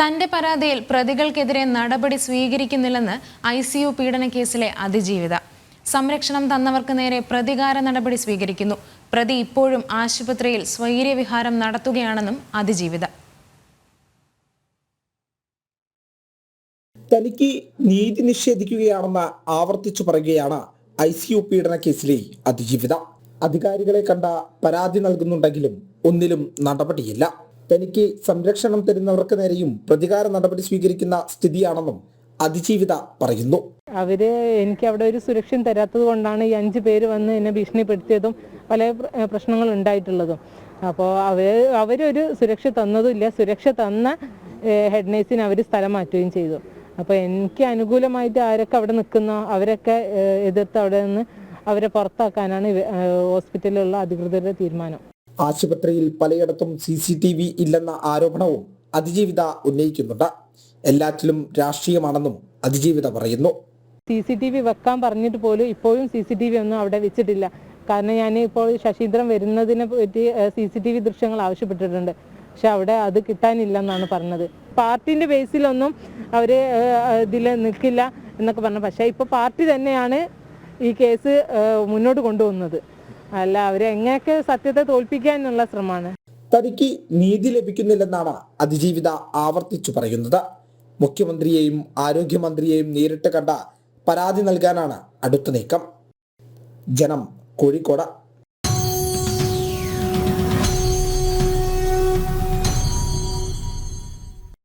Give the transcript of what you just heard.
തന്റെ പരാതിയിൽ പ്രതികൾക്കെതിരെ നടപടി സ്വീകരിക്കുന്നില്ലെന്ന് ഐ സി യു പീഡന കേസിലെ അതിജീവിത. സംരക്ഷണം തന്നവർക്ക് നേരെ പ്രതികാര നടപടി സ്വീകരിക്കുന്നു. പ്രതി ഇപ്പോഴും ആശുപത്രിയിൽ സ്വൈര്യവിഹാരം നടത്തുകയാണെന്നും അതിജീവിത. തനിക്ക് നീതി നിഷേധിക്കുകയാണെന്ന് ആവർത്തിച്ചു പറയുകയാണ് ഐ സി യു പീഡന കേസിലെ അതിജീവിത. അധികാരികളെ കണ്ട പരാതി നൽകുന്നുണ്ടെങ്കിലും ഒന്നിലും നടപടിയില്ല. തനിക്ക് സംരക്ഷണം തരുന്നവർക്ക് നേരെയും പ്രതികാര നടപടി സ്വീകരിക്കുന്ന സ്ഥിതിയാണെന്നും അതിജീവിത പറയുന്നു. അവർ എനിക്ക് അവിടെ ഒരു സുരക്ഷ തരാത്തത് കൊണ്ടാണ് ഈ അഞ്ച് പേര് വന്ന് എന്നെ ഭീഷണിപ്പെടുത്തിയതും പല പ്ര- പ്രശ്നങ്ങൾ ഉണ്ടായിട്ടുള്ളതും. അപ്പോൾ അവർ അവരൊരു സുരക്ഷ തന്നതുമില്ല. സുരക്ഷ തന്ന ഹെഡ് നേഴ്സിന് അവർ സ്ഥലം മാറ്റുകയും ചെയ്തു. അപ്പോൾ എനിക്ക് അനുകൂലമായിട്ട് ആരൊക്കെ അവിടെ നിൽക്കുന്ന അവരൊക്കെ എതിർത്ത് അവിടെ നിന്ന് അവരെ പുറത്താക്കാനാണ് ഹോസ്പിറ്റലിലുള്ള അധികൃതരുടെ തീരുമാനം. ആശുപത്രിയിൽ പലയിടത്തും സി സി ടി വി ഇല്ലെന്ന ആരോപണവും അതിജീവിത ഉന്നയിക്കുന്നുണ്ട്. എല്ലാറ്റിലും രാഷ്ട്രീയമാണെന്നും അതിജീവിത പറയുന്നു. സി സി ടി വി വെക്കാൻ പറഞ്ഞിട്ട് പോലും ഇപ്പോഴും സി സി ടി വി ഒന്നും അവിടെ വെച്ചിട്ടില്ല. കാരണം ഞാൻ ഇപ്പോൾ ശശീന്ദ്രൻ വരുന്നതിനെ പറ്റി സി സി ടി വി ദൃശ്യങ്ങൾ ആവശ്യപ്പെട്ടിട്ടുണ്ട്. പക്ഷെ അവിടെ അത് കിട്ടാനില്ലെന്നാണ് പറഞ്ഞത്. പാർട്ടിന്റെ ബേസിലൊന്നും അവർ ഇതിൽ നിൽക്കില്ല എന്നൊക്കെ പറഞ്ഞു. പക്ഷെ ഇപ്പോൾ പാർട്ടി തന്നെയാണ് ഈ കേസ് മുന്നോട്ട് കൊണ്ടുപോകുന്നത്. അല്ല അവരെങ്ങനെയൊക്കെ സത്യത്തെ തോൽപ്പിക്കാനുള്ള ശ്രമമാണ്. തനിക്ക് നീതി ലഭിക്കുന്നില്ലെന്നാണ് അതിജീവിത ആവർത്തിച്ചു പറയുന്നത്. മുഖ്യമന്ത്രിയെയും ആരോഗ്യമന്ത്രിയെയും നേരിട്ട് കണ്ട പരാതി നൽകാനാണ് അടുത്ത നീക്കം. ജനം കോഴിക്കോട്.